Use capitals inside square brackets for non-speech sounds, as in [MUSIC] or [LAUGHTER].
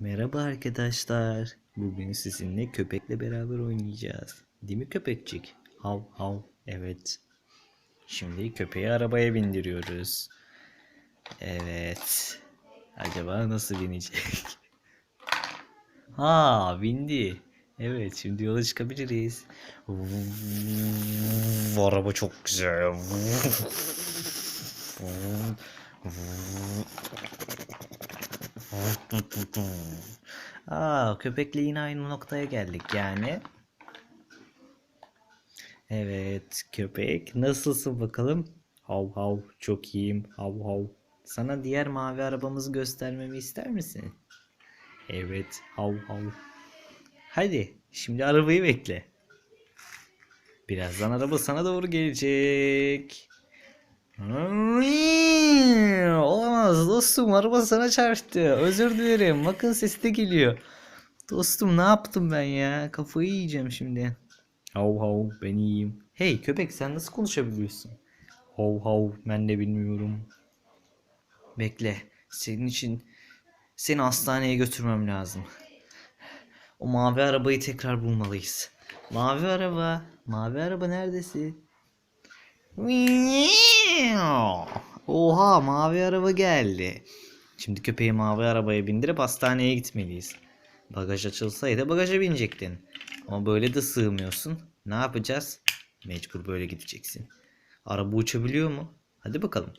Merhaba arkadaşlar. Bugün sizinle köpekle beraber oynayacağız. Değil mi köpekçik? Hav hav. Evet. Şimdi köpeği arabaya bindiriyoruz. Evet. Acaba nasıl binecek? [LAUGHS] Ha, bindi. Evet, şimdi yola çıkabiliriz. Araba çok güzel. Aa, köpekle yine aynı noktaya geldik yani. Evet, köpek nasılsın bakalım? Hav hav, çok iyiyim. Hav hav. Sana diğer mavi arabamızı göstermemi ister misin? Evet, hav hav. Hadi, şimdi arabayı bekle. Birazdan araba sana doğru gelecek. Olamaz dostum araba sana çarptı. Özür dilerim. Bakın sesi de geliyor. Dostum ne yaptım ben ya? Kafayı yiyeceğim şimdi. Hav hav ben iyiyim. Hey köpek sen nasıl konuşabiliyorsun? Hav hav ben de bilmiyorum. Bekle. Senin için seni hastaneye götürmem lazım. O mavi arabayı tekrar bulmalıyız. Mavi araba. Mavi araba neredesin? Oha mavi araba geldi. Şimdi köpeği mavi arabaya bindirip hastaneye gitmeliyiz. Bagaj açılsaydı bagaja binecektin. Ama böyle de sığmıyorsun. Ne yapacağız? Mecbur böyle gideceksin. Araba uçabiliyor mu? Hadi bakalım.